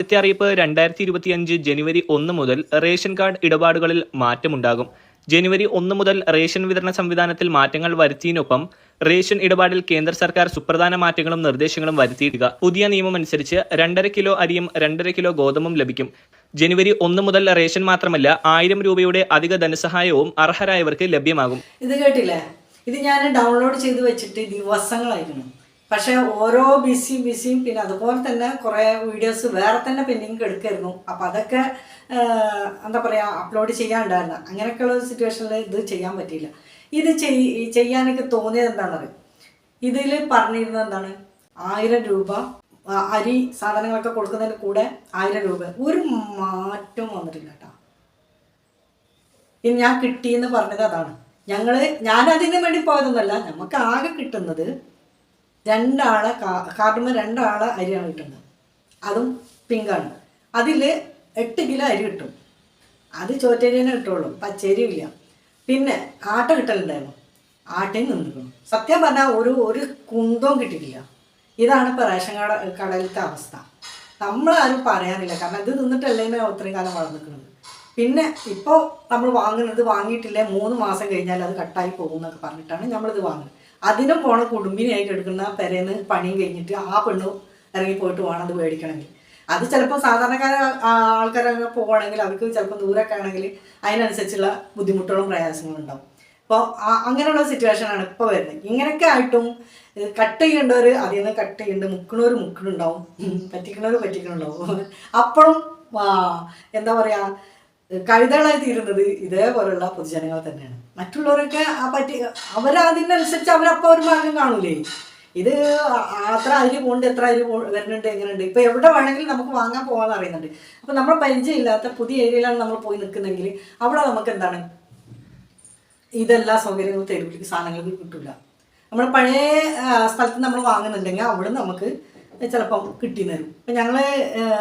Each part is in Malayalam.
ആദ്യത്തെ അറിയിപ്പ് രണ്ടായിരത്തി ഇരുപത്തിയഞ്ച് ജനുവരി ഒന്ന് മുതൽ റേഷൻ കാർഡ് ഇടപാടുകളിൽ മാറ്റമുണ്ടാകും. ജനുവരി ഒന്ന് മുതൽ റേഷൻ വിതരണ സംവിധാനത്തിൽ മാറ്റങ്ങൾ വരുത്തിയതിനൊപ്പം റേഷൻ ഇടപാടിൽ കേന്ദ്ര സർക്കാർ സുപ്രധാന മാറ്റങ്ങളും നിർദ്ദേശങ്ങളും വരുത്തിയിടുക പുതിയ നിയമം അനുസരിച്ച് രണ്ടര കിലോ അരിയും രണ്ടര കിലോ ഗോതമ്പും ലഭിക്കും. ജനുവരി ഒന്ന് മുതൽ റേഷൻ മാത്രമല്ല ആയിരം രൂപയുടെ അധിക ധനസഹായവും അർഹരായവർക്ക് ലഭ്യമാകും. ഇത് കേട്ടില്ലേ? ഇത് ഞാൻ ഡൗൺലോഡ് ചെയ്ത് വെച്ചിട്ട് ദിവസങ്ങളായിരുന്നു പക്ഷേ ഓരോ ബിസി ബിസിയും പിന്നെ അതുപോലെ തന്നെ കുറേ വീഡിയോസ് വേറെ തന്നെ പെൻഡിങ് എടുക്കായിരുന്നു. അപ്പം അതൊക്കെ എന്താ പറയുക അപ്ലോഡ് ചെയ്യാണ്ടായിരുന്നു അങ്ങനെയൊക്കെയുള്ള സിറ്റുവേഷനിൽ ഇത് ചെയ്യാൻ പറ്റിയില്ല. ഇത് ചെയ് ചെയ്യാനൊക്കെ തോന്നിയത് എന്താണെന്നറിയും ഇതിൽ പറഞ്ഞിരുന്നത് എന്താണ്? ആയിരം രൂപ അരി സാധനങ്ങളൊക്കെ കൊടുക്കുന്നതിന് കൂടെ ആയിരം രൂപ. ഒരു മാറ്റവും വന്നിട്ടില്ല കേട്ടോ. ഇനി ഞാൻ കിട്ടിയെന്ന് പറഞ്ഞത് അതാണ്. ഞങ്ങൾ ഞാൻ അതിന് വേണ്ടി പോയതൊന്നുമല്ല. നമുക്ക് ആകെ കിട്ടുന്നത് രണ്ടാളെ കാ- കാർഡുമ്മ രണ്ടാളെ അരിയാണ് കിട്ടുന്നത്. അതും പിങ്കാണ് അതിൽ എട്ട് കിലോ അരി കിട്ടും. അത് ചോറ്റരിനെ കിട്ടുള്ളൂ. പച്ചരിയില്ല പിന്നെ ആട്ട കിട്ടലുണ്ടായിരുന്നു. ആട്ടയും നിന്നിരുന്നു. സത്യം പറഞ്ഞാൽ ഒരു ഒരു കുന്തവും കിട്ടിയിട്ടില്ല. ഇതാണ് ഇപ്പോൾ റേഷൻ കട കടയിലത്തെ അവസ്ഥ. നമ്മളാരും പറയാനില്ല. കാരണം ഇത് നിന്നിട്ടല്ലേ ഒത്രയും കാലം വളർന്നിരിക്കുന്നത്. പിന്നെ ഇപ്പോൾ നമ്മൾ വാങ്ങുന്നത് വാങ്ങിയിട്ടില്ലേ? മൂന്ന് മാസം കഴിഞ്ഞാൽ അത് കട്ടായി പോകും എന്നൊക്കെ പറഞ്ഞിട്ടാണ് നമ്മളിത് വാങ്ങുന്നത്. അതിനും പോണ കുടുംബിനായിട്ട് എടുക്കുന്ന പെരേന്ന് പണിയും കഴിഞ്ഞിട്ട് ആ പെണ്ണ് ഇറങ്ങി പോയിട്ട് വേണം അത് മേടിക്കണമെങ്കിൽ. അത് ചിലപ്പോൾ സാധാരണക്കാര ആൾക്കാരൊക്കെ പോവുകയാണെങ്കിൽ അവർക്ക് ചിലപ്പോൾ ദൂരൊക്കെ ആണെങ്കിൽ അതിനനുസരിച്ചുള്ള ബുദ്ധിമുട്ടുകളും പ്രയാസങ്ങളും ഉണ്ടാവും. അപ്പോൾ അങ്ങനെയുള്ള സിറ്റുവേഷനാണ് ഇപ്പോൾ വരുന്നത്. ഇങ്ങനെയൊക്കെ ആയിട്ടും കട്ട് ചെയ്യേണ്ടവർ അതിൽ നിന്ന് കട്ട് ചെയ്യേണ്ടത് മുക്കണവർ മുക്കണുണ്ടാവും. പറ്റിക്കണവർ പറ്റിക്കണുണ്ടാവും. അപ്പോഴും എന്താ പറയുക കഴുതകളായി തീരുന്നത് ഇതേപോലുള്ള പൊതുജനങ്ങൾ തന്നെയാണ്. മറ്റുള്ളവരൊക്കെ ആ പറ്റി അവരതിനനുസരിച്ച് അവരപ്പോൾ ഒരു മാർഗം കാണൂലേ? ഇത് അത്ര അരി പോകുന്നുണ്ട് എത്ര അരി വരുന്നുണ്ട് എങ്ങനെയുണ്ട്? ഇപ്പൊ എവിടെ വേണമെങ്കിലും നമുക്ക് വാങ്ങാൻ പോകാൻ അറിയുന്നുണ്ട്. അപ്പൊ നമ്മൾ പരിചയമില്ലാത്ത പുതിയ ഏരിയയിലാണ് നമ്മൾ പോയി നിൽക്കുന്നെങ്കിൽ അവിടെ നമുക്ക് എന്താണ്? ഇതെല്ലാ സൗകര്യങ്ങളും തരും സാധനങ്ങൾക്ക് കിട്ടില്ല നമ്മൾ പഴയ സ്ഥലത്ത് നമ്മൾ വാങ്ങുന്നുണ്ടെങ്കിൽ അവിടെ നമുക്ക് ചിലപ്പം കിട്ടി തരും ഇപ്പം ഞങ്ങൾ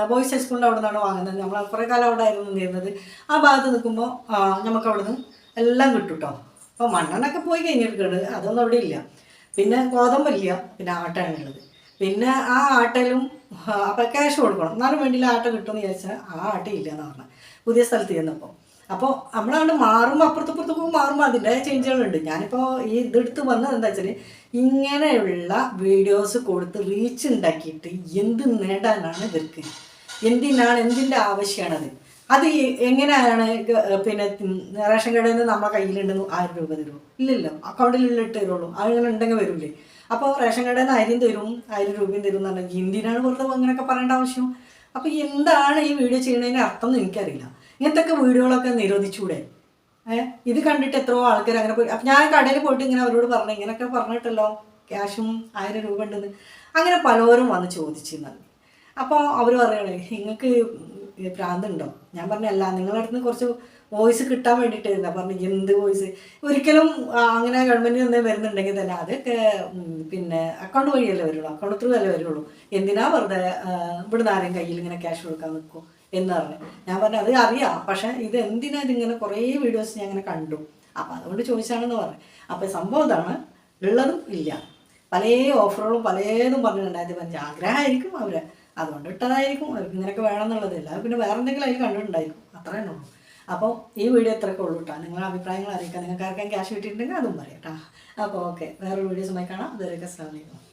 ബോയ്സ് ഹൈസ്കൂളിന്റെ അവിടെ നിന്നാണ് വാങ്ങുന്നത്. നമ്മൾ കുറേ കാലം അവിടെ ആയിരുന്നു നിന്നിരുന്നത്. ആ ഭാഗത്ത് നിൽക്കുമ്പോൾ നമുക്ക് അവിടെ നിന്ന് എല്ലാം കിട്ടും കേട്ടോ അപ്പോൾ മണ്ണെണ്ണൊക്കെ പോയി കഴിഞ്ഞിട്ടുണ്ട് അതൊന്നും അവിടെ ഇല്ല. പിന്നെ ഗോതമ്പില്ല പിന്നെ ആട്ടയാണുള്ളത് പിന്നെ ആ ആട്ടലും അപ്പം ക്യാഷ് കൊടുക്കണം. എന്നാലും വേണ്ടിയില്ല ആട്ട കിട്ടുമെന്ന് ചോദിച്ചാൽ ആ ആട്ട ഇല്ല എന്ന് പറഞ്ഞാൽ പുതിയ സ്ഥലത്ത് ചെന്നപ്പോൾ അപ്പോൾ നമ്മളാണ് മാറുമ്പോൾ അപ്പുറത്ത് പോകുമ്പോൾ മാറുമ്പോൾ അതിന്റെ ചേഞ്ചുകളുണ്ട് ഞാനിപ്പോൾ ഈ ഇതെടുത്ത് വന്നത് എന്താ വെച്ചാൽ ഇങ്ങനെയുള്ള വീഡിയോസ് കൊടുത്ത് റീച്ച് ഉണ്ടാക്കിയിട്ട് എന്ത് നേടാനാണ് ഇവർക്ക്? എന്തിനാണ് എന്തിന്റെ ആവശ്യമാണത് അത് എങ്ങനെയാണ് പിന്നെ റേഷൻ കടയിൽ നിന്ന് നമ്മളെ കയ്യിലുണ്ടെന്ന് ആയിരം രൂപ തരുമോ ഇല്ലല്ലോ. അക്കൗണ്ടിലുള്ള ഇട്ട് തരുള്ളൂ. അങ്ങനെ ഉണ്ടെങ്കിൽ വരൂലേ. അപ്പോൾ റേഷൻ കടയിൽ നിന്ന് ആയിരം തരും ആയിരം രൂപയും തരും എന്നുണ്ടെങ്കിൽ എന്തിനാണ് വെറുതെ അങ്ങനെയൊക്കെ പറയേണ്ട ആവശ്യം? അപ്പോൾ എന്താണ് ഈ വീഡിയോ ചെയ്യുന്നതിന് അർത്ഥം എന്ന് എനിക്കറിയില്ല. ഇങ്ങനത്തെ വീഡിയോകളൊക്കെ നിരോധിച്ചൂടെ? ഏഹ് ഇത് കണ്ടിട്ട് എത്രയോ ആൾക്കാർ അങ്ങനെ പോയി. അപ്പം ഞാൻ കടയിൽ പോയിട്ട് ഇങ്ങനെ അവരോട് പറഞ്ഞു ഇങ്ങനെയൊക്കെ പറഞ്ഞിട്ടല്ലോ ക്യാഷും ആയിരം രൂപ ഉണ്ടെന്ന്. അങ്ങനെ പലവരും വന്ന് ചോദിച്ചിരുന്നത് അപ്പോൾ അവർ പറയണേ നിങ്ങൾക്ക് ഭ്രാന്തുണ്ടോ ഞാൻ പറഞ്ഞല്ല നിങ്ങളുടെ അടുത്ത് കുറച്ച് വോയിസ് കിട്ടാൻ വേണ്ടിയിട്ടായിരുന്നു പറഞ്ഞു എന്ത് വോയിസ്? ഒരിക്കലും അങ്ങനെ ഗവൺമെന്റിൽ നിന്ന് വരുന്നുണ്ടെങ്കിൽ തന്നെ അതൊക്കെ പിന്നെ അക്കൗണ്ട് വഴിയല്ലേ വരുള്ളൂ. അക്കൗണ്ട് ത്രൂ അല്ലേ വരുള്ളൂ. എന്തിനാ വെറുതെ ഇവിടുന്ന് ആരെയും കയ്യിൽ ഇങ്ങനെ ക്യാഷ് കൊടുക്കാൻ നിൽക്കും എന്ന് പറഞ്ഞു. ഞാൻ പറഞ്ഞു അത് അറിയാം. പക്ഷെ ഇത് എന്തിനാ ഇതിങ്ങനെ കുറേ വീഡിയോസ് ഞാൻ ഇങ്ങനെ കണ്ടു? അപ്പം അതുകൊണ്ട് ചോദിച്ചാണെന്ന് പറഞ്ഞു. അപ്പം സംഭവം ഇതാണ് ഉള്ളതും ഇല്ല. പല ഓഫറുകളും പലതും പറഞ്ഞിട്ടുണ്ടായത് പഞ്ച ആഗ്രഹമായിരിക്കും അവർ അതുകൊണ്ട് ഇട്ടതായിരിക്കും. അവർക്ക് ഇങ്ങനെയൊക്കെ വേണമെന്നുള്ളതില്ല പിന്നെ വേറെ എന്തെങ്കിലും അതിൽ കണ്ടിട്ടുണ്ടായിരിക്കും. അത്രേ ഉള്ളൂ. അപ്പോൾ ഈ വീഡിയോ ഇത്രയൊക്കെ ഉള്ളൂ കേട്ടോ നിങ്ങളുടെ അഭിപ്രായങ്ങൾ അറിയിക്കാം നിങ്ങൾക്ക് ആർക്കെങ്കിലും ക്യാഷ് കിട്ടിയിട്ടുണ്ടെങ്കിൽ അതും പറയാം കേട്ടോ അപ്പോൾ ഓക്കെ വേറൊരു വീഡിയോസുമായി കാണാം. അതുവരെയൊക്കെ സ്ലാമിക്കും